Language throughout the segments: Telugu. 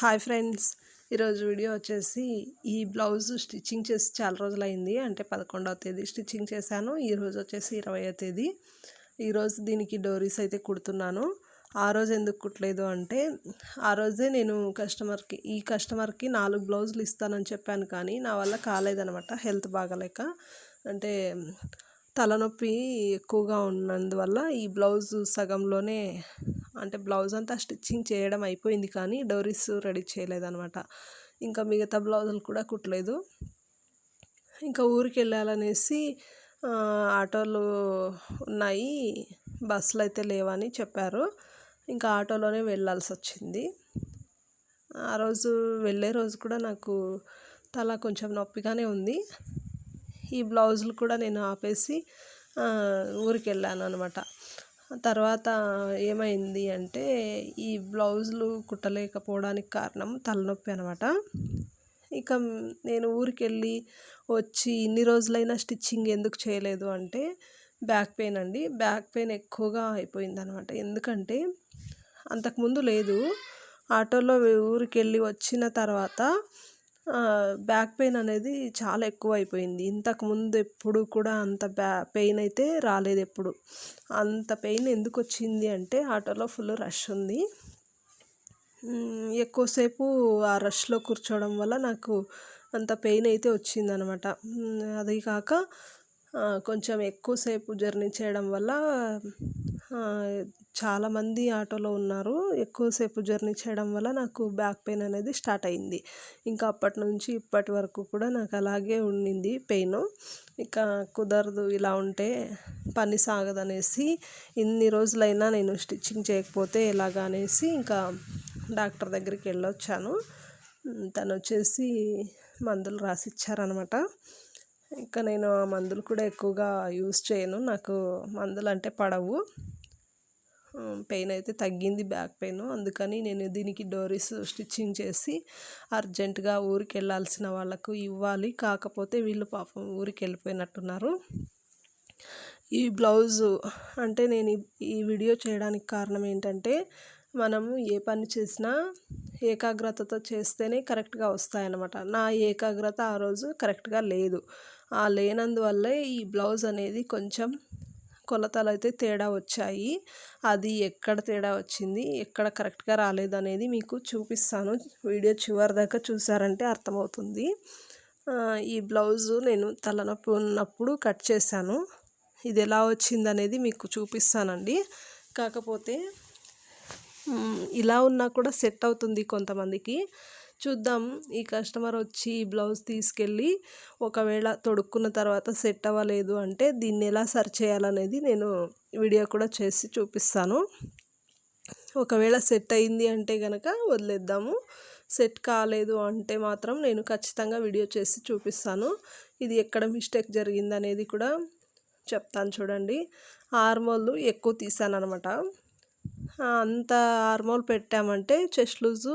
Hi friends. ఈరోజు వీడియో వచ్చేసి ఈ బ్లౌజ్ స్టిచ్చింగ్ చేసి చాలా రోజులైంది. అంటే పదకొండవ తేదీ స్టిచ్చింగ్ చేశాను. ఈరోజు వచ్చేసి ఇరవయో తేదీ. ఈరోజు దీనికి డోరీస్ అయితే కుడుతున్నాను. ఆ రోజు ఎందుకు కుట్టలేదు అంటే ఆ రోజే నేను కస్టమర్కి ఈ కస్టమర్కి నాలుగు బ్లౌజులు ఇస్తానని చెప్పాను కానీ నా వల్ల కాలేదనమాట హెల్త్ బాగలేక. అంటే తలనొప్పి ఎక్కువగా ఉన్నందువల్ల ఈ బ్లౌజ్ సగంలోనే అంటే బ్లౌజ్ అంతా స్టిచ్చింగ్ చేయడం అయిపోయింది కానీ డోరీస్ రెడీ చేయలేదనమాట ఇంకా మిగతా బ్లౌజులు కూడా కుట్టలేదు. ఇంకా ఊరికి వెళ్ళాలనేసి ఆటోలు ఉన్నాయి. బస్సులు అయితే లేవని చెప్పారు. ఇంకా ఆటోలోనే వెళ్ళాల్సి వచ్చింది. ఆ రోజు వెళ్ళే రోజు కూడా నాకు తల కొంచెం నొప్పిగానే ఉంది. ఈ బ్లౌజులు కూడా నేను ఆపేసి ఊరికి వెళ్ళాను అనమాట తర్వాత ఏమైంది అంటే ఈ బ్లౌజులు కుట్టలేకపోవడానికి కారణం తలనొప్పి అనమాట ఇక నేను ఊరికి వెళ్ళి వచ్చి ఇన్ని రోజులైనా స్టిచ్చింగ్ ఎందుకు చేయలేదు అంటే బ్యాక్ పెయిన్ అండి. బ్యాక్ పెయిన్ ఎక్కువగా అయిపోయింది అనమాట ఎందుకంటే అంతకుముందు లేదు. ఆటోలో ఊరికి వెళ్ళి వచ్చిన తర్వాత బ్యాక్ పెయిన్ అనేది చాలా ఎక్కువ అయిపోయింది ఇంతకుముందు ఎప్పుడు కూడా అంత బ్యా పెయిన్ అయితే రాలేదు ఎప్పుడు. అంత పెయిన్ ఎందుకు వచ్చింది అంటే ఆటోలో ఫుల్ రష్ ఉంది. ఎక్కువసేపు ఆ రష్లో కూర్చోవడం వల్ల నాకు అంత పెయిన్ అయితే వచ్చిందనమాట. అది కాక కొంచెం ఎక్కువసేపు జర్నీ చేయడం వల్ల చాలామంది ఆటోలో ఉన్నారు. ఎక్కువసేపు జర్నీ చేయడం వల్ల నాకు బ్యాక్ పెయిన్ అనేది స్టార్ట్ అయింది. ఇంకా అప్పటి నుంచి ఇప్పటి వరకు కూడా నాకు అలాగే ఉండింది పెయిన్. ఇక కుదరదు ఇలా ఉంటే పని సాగదనేసి ఇన్ని రోజులైనా నేను స్టిచ్చింగ్ చేయకపోతే ఎలాగా అనేసి ఇంకా డాక్టర్ దగ్గరికి వెళ్ళొచ్చాను. తను వచ్చేసి మందులు రాసిచ్చారనమాట. ఇంకా నేను ఆ మందులు కూడా ఎక్కువగా యూస్ చేయను. నాకు మందులు అంటే పడవు. పెయిన్ అయితే తగ్గింది బ్యాక్ పెయిన్. అందుకని నేను దీనికి డోరీస్ స్టిచ్చింగ్ చేసి అర్జెంటుగా ఊరికి వెళ్ళాల్సిన వాళ్ళకు ఇవ్వాలి. కాకపోతే వీళ్ళు పాపం ఊరికి వెళ్ళిపోయినట్టున్నారు ఈ బ్లౌజు అంటే నేను ఈ వీడియో చేయడానికి కారణం ఏంటంటే మనము ఏ పని చేసినా ఏకాగ్రతతో చేస్తేనే కరెక్ట్గా వస్తాయన్నమాట. నా ఏకాగ్రత ఆ రోజు కరెక్ట్గా లేదు. ఆ లేనందువల్లే ఈ బ్లౌజ్ అనేది కొంచెం కొలతలు అయితే తేడా వచ్చాయి. అది ఎక్కడ తేడా వచ్చింది ఎక్కడ కరెక్ట్గా రాలేదు అనేది మీకు చూపిస్తాను. వీడియో చివరి దాకా చూసారంటే అర్థమవుతుంది. ఈ బ్లౌజు నేను తలనొప్పి ఉన్నప్పుడు కట్ చేశాను. ఇది ఎలా వచ్చింది అనేది మీకు చూపిస్తానండి. కాకపోతే ఇలా ఉన్నా కూడా సెట్ అవుతుంది కొంతమందికి. చూద్దాం. ఈ కస్టమర్ వచ్చి బ్లౌజ్ తీసుకెళ్ళి ఒకవేళ తొడుక్కున్న తర్వాత సెట్ అవ్వలేదు అంటే దీన్ని ఎలా సరి చేయాలనేది నేను వీడియో కూడా చేసి చూపిస్తాను. ఒకవేళ సెట్ అయింది అంటే కనుక వదిలేద్దాము. సెట్ కాలేదు అంటే మాత్రం నేను ఖచ్చితంగా వీడియో చేసి చూపిస్తాను. ఇది ఎక్కడ మిస్టేక్ జరిగింది అనేది కూడా చెప్తాను చూడండి. ఆర్మోల్ ఎక్కువ తీసాను అనమాట అంత ఆర్మోల్ పెట్టామంటే చెస్ట్ లూజు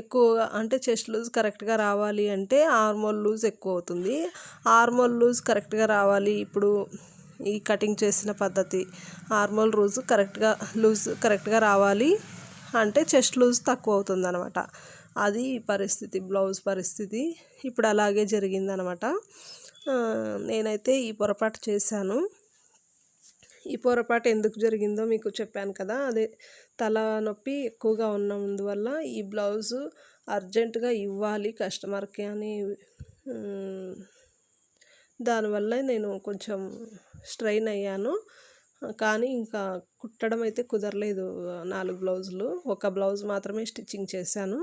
ఎక్కువగా అంటే చెస్ట్ లూజ్ కరెక్ట్గా రావాలి అంటే ఆర్మోల్ లూజ్ ఎక్కువ అవుతుంది ఆర్మోల్ లూజ్ కరెక్ట్గా రావాలి. ఇప్పుడు ఈ కటింగ్ చేసిన పద్ధతి ఆర్మోల్ లూజ్ కరెక్ట్గా లూజ్ కరెక్ట్గా రావాలి అంటే చెస్ట్ లూజ్ తక్కువ అవుతుంది అనమాట అది పరిస్థితి బ్లౌజ్ పరిస్థితి ఇప్పుడు అలాగే జరిగిందనమాట నేనైతే ఈ పొరపాటు చేశాను. ఈ పొరపాటు ఎందుకు జరిగిందో మీకు చెప్పాను కదా అదే తల నొప్పి ఎక్కువగా ఉన్నందువల్ల ఈ బ్లౌజు అర్జెంటుగా ఇవ్వాలి కస్టమర్కి అని దానివల్ల నేను కొంచెం స్ట్రెయిన్ అయ్యాను. కానీ ఇంకా కుట్టడం అయితే కుదరలేదు నాలుగు బ్లౌజులు. ఒక బ్లౌజ్ మాత్రమే స్టిచ్చింగ్ చేశాను.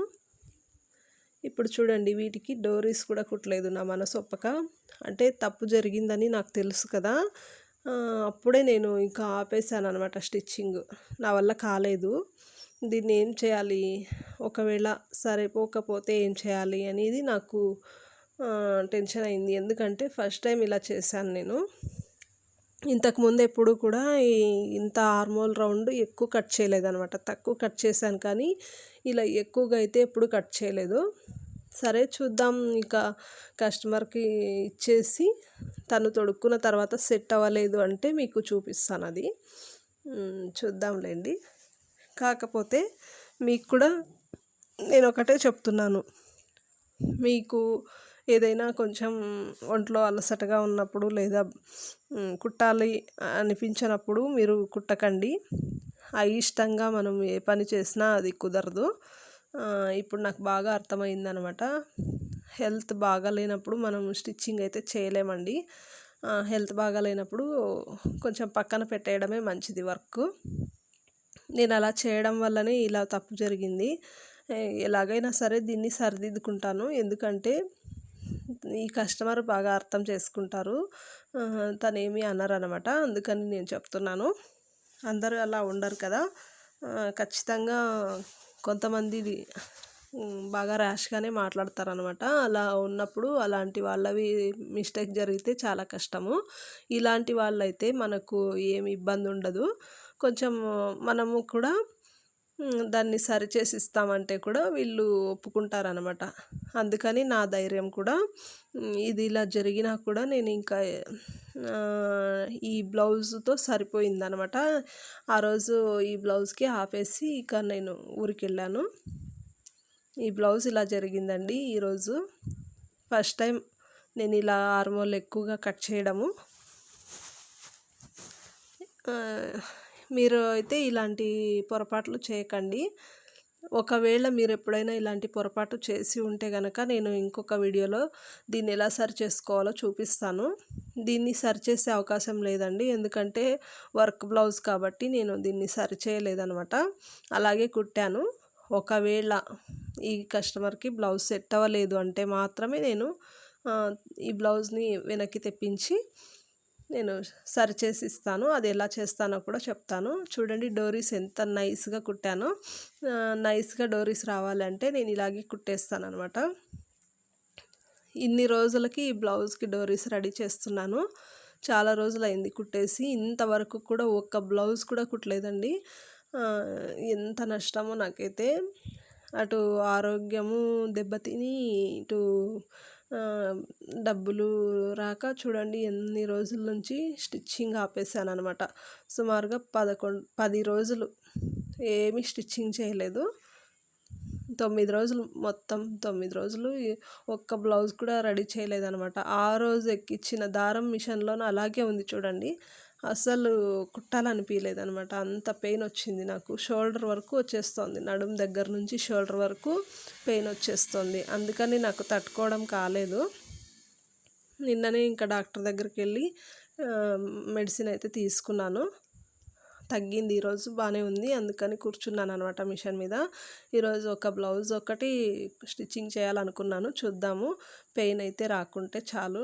ఇప్పుడు చూడండి వీటికి డోరీస్ కూడా కుట్టలేదు నా మనసు ఒప్పక అంటే తప్పు జరిగిందని నాకు తెలుసు కదా. అప్పుడే నేను ఇంకా ఆపేసాను అనమాట స్టిచ్చింగ్. నా వల్ల కాలేదు. దీన్ని ఏం చేయాలి? ఒకవేళ సరిపోకపోతే ఏం చేయాలి అనేది నాకు టెన్షన్ అయింది. ఎందుకంటే ఫస్ట్ టైం ఇలా చేశాను నేను. ఇంతకుముందు ఎప్పుడు కూడా ఇంత ఆర్మోల్ రౌండ్ ఎక్కువ కట్ చేయలేదనమాట తక్కువ కట్ చేశాను కానీ ఇలా ఎక్కువగా అయితే ఎప్పుడు కట్ చేయలేదు. సరే చూద్దాం. ఇక కస్టమర్కి ఇచ్చేసి తను తొడుక్కున్న తర్వాత సెట్ అవ్వలేదు అంటే మీకు చూపిస్తాను అది. చూద్దాంలేండి. కాకపోతే మీకు కూడా నేను ఒకటే చెప్తున్నాను. మీకు ఏదైనా కొంచెం ఒంట్లో అలసటగా ఉన్నప్పుడు లేదా కుట్టాలి అనిపించినప్పుడు మీరు కుట్టకండి. అయిష్టంగా మనం ఏ పని చేసినా అది కుదరదు. ఇప్పుడు నాకు బాగా అర్థమైంది అనమాట హెల్త్ బాగాలేనప్పుడు మనం స్టిచ్చింగ్ అయితే చేయలేమండి. హెల్త్ బాగాలేనప్పుడు కొంచెం పక్కన పెట్టేయడమే మంచిది వర్క్. నేను అలా చేయడం వల్లనే ఇలా తప్పు జరిగింది. ఎలాగైనా సరే దీన్ని సరిదిద్దుకుంటాను. ఎందుకంటే ఈ కస్టమర్ బాగా అర్థం చేసుకుంటారు. తనేమి అన్నారు అనమాట అందుకని నేను చెప్తున్నాను. అందరూ అలా ఉండరు కదా. ఖచ్చితంగా కొంతమంది బాగా ర్యాష్గానే మాట్లాడతారనమాట అలా ఉన్నప్పుడు అలాంటి వాళ్ళవి మిస్టేక్ జరిగితే చాలా కష్టము. ఇలాంటి వాళ్ళైతే మనకు ఏమి ఇబ్బంది ఉండదు కొంచెం మనము కూడా దాన్ని సరిచేసి ఇస్తామంటే కూడా వీళ్ళు ఒప్పుకుంటారనమాట అందుకని నా ధైర్యం కూడా ఇది ఇలా జరిగినా కూడా నేను ఇంకా ఈ బ్లౌజ్తో సరిపోయిందనమాట ఆ రోజు ఈ బ్లౌజ్కి ఆపేసి ఇక నేను ఊరికి వెళ్ళాను ఈ బ్లౌజ్ ఇలా జరిగిందండి ఈరోజు. ఫస్ట్ టైం నేను ఇలా ఆర్మోల్ ఎక్కువగా కట్ చేయడము. మీరు అయితే ఇలాంటి పొరపాట్లు చేయకండి. ఒకవేళ మీరు ఎప్పుడైనా ఇలాంటి పొరపాటు చేసి ఉంటే కనుక నేను ఇంకొక వీడియోలో దీన్ని ఎలా సరి చేసుకోవాలో చూపిస్తాను. దీన్ని సరి చేసే అవకాశం లేదండి. ఎందుకంటే వర్క్ బ్లౌజ్ కాబట్టి నేను దీన్ని సరి చేయలేదనమాట అలాగే కుట్టాను. ఒకవేళ ఈ కస్టమర్కి బ్లౌజ్ సెట్ అవ్వలేదు అంటే మాత్రమే నేను ఈ బ్లౌజ్ని వెనక్కి తెప్పించి నేను సరి చేసి ఇస్తాను అది ఎలా చేస్తానో కూడా చెప్తాను. చూడండి డోరీస్ ఎంత నైస్గా కుట్టానో. నైస్గా డోరీస్ రావాలంటే నేను ఇలాగే కుట్టేస్తాను అనమాట ఇన్ని రోజులకి ఈ బ్లౌజ్కి డోరీస్ రెడీ చేస్తున్నాను. చాలా రోజులు అయింది కుట్టేసి. ఇంతవరకు కూడా ఒక్క బ్లౌజ్ కూడా కుట్టలేదండి. ఎంత నష్టమో నాకైతే. అటు ఆరోగ్యము దెబ్బతిని ఇటు డబ్బులు రాక చూడండి ఎన్ని రోజుల నుంచి స్టిచ్చింగ్ ఆపేసాను అనమాట సుమారుగా పదకొండు పది రోజులు ఏమీ స్టిచ్చింగ్ చేయలేదు. తొమ్మిది రోజులు మొత్తం తొమ్మిది రోజులు ఒక్క బ్లౌజ్ కూడా రెడీ చేయలేదనమాట ఆ రోజు ఎక్కిచ్చిన దారం మిషన్లోనూ అలాగే ఉంది చూడండి. అసలు కుట్టాలనిపించలేదనమాట అంత పెయిన్ వచ్చింది నాకు. షోల్డర్ వరకు వచ్చేస్తుంది. నడుము దగ్గర నుంచి షోల్డర్ వరకు పెయిన్ వచ్చేస్తుంది. అందుకని నాకు తట్టుకోవడం కాలేదు. నిన్ననే ఇంకా డాక్టర్ దగ్గరికి వెళ్ళి మెడిసిన్ అయితే తీసుకున్నాను. తగ్గింది. ఈరోజు బాగానే ఉంది. అందుకని కూర్చున్నాను అనమాట మిషన్ మీద. ఈరోజు ఒక బ్లౌజ్ ఒకటి స్టిచ్చింగ్ చేయాలనుకున్నాను. చూద్దాము. పెయిన్ అయితే రాకుంటే చాలు.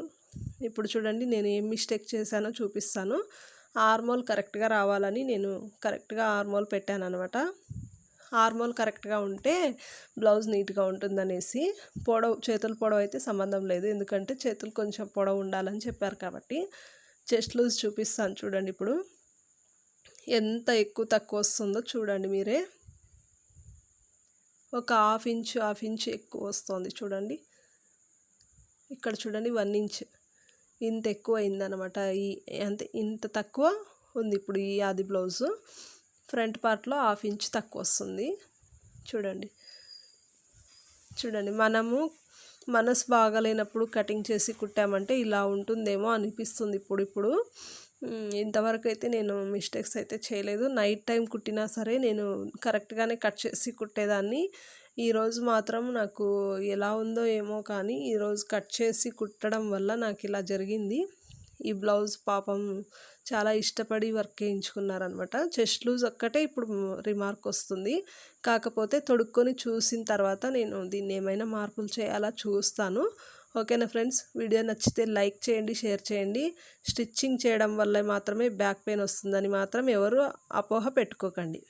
ఇప్పుడు చూడండి నేను ఏం మిస్టేక్ చేశానో చూపిస్తాను. ఆర్మోల్ కరెక్ట్గా రావాలని నేను కరెక్ట్గా ఆర్మోల్ పెట్టాను అనమాట ఆర్మోల్ కరెక్ట్గా ఉంటే బ్లౌజ్ నీట్గా ఉంటుందనేసి పొడవు చేతుల పొడవు అయితే సంబంధం లేదు. ఎందుకంటే చేతులు కొంచెం పొడవు ఉండాలని చెప్పారు కాబట్టి చెస్ట్ లూజ్ చూపిస్తాను చూడండి ఇప్పుడు. ఎంత ఎక్కువ తక్కువ వస్తుందో చూడండి మీరే. ఒక హాఫ్ ఇంచ్ హాఫ్ ఇంచ్ ఎక్కువ వస్తుంది చూడండి. ఇక్కడ చూడండి వన్ ఇంచ్. ఇంత ఎక్కువ అయిందనమాట ఈ అంత ఇంత తక్కువ ఉంది ఇప్పుడు ఈ ఆది బ్లౌజు. ఫ్రంట్ పార్ట్లో హాఫ్ ఇంచ్ తక్కువ వస్తుంది. చూడండి. చూడండి. మనము మనసు బాగాలేనప్పుడు కటింగ్ చేసి కుట్టామంటే ఇలా ఉంటుందేమో అనిపిస్తుంది ఇప్పుడు ఇప్పుడు. ఇంతవరకు అయితే నేను మిస్టేక్స్ అయితే చేయలేదు. నైట్ టైం కుట్టినా సరే నేను కరెక్ట్గానే కట్ చేసి కుట్టేదాన్ని. ఈరోజు మాత్రం నాకు ఎలా ఉందో ఏమో కానీ ఈరోజు కట్ చేసి కుట్టడం వల్ల నాకు ఇలా జరిగింది. ఈ బ్లౌజ్ పాపం చాలా ఇష్టపడి వర్క్ చేయించుకున్నారనమాట. చెస్ట్ లూజ్ ఒక్కటే ఇప్పుడు రిమార్క్ వస్తుంది. కాకపోతే తొడుక్కొని చూసిన తర్వాత నేను దీన్ని ఏమైనా మార్పులు చేయాలా చూస్తాను. ఓకేనా ఫ్రెండ్స్? వీడియో నచ్చితే లైక్ చేయండి షేర్ చేయండి. స్టిచ్చింగ్ చేయడం వల్ల మాత్రమే బ్యాక్ పెయిన్ వస్తుందని మాత్రం ఎవరు అపోహ పెట్టుకోకండి.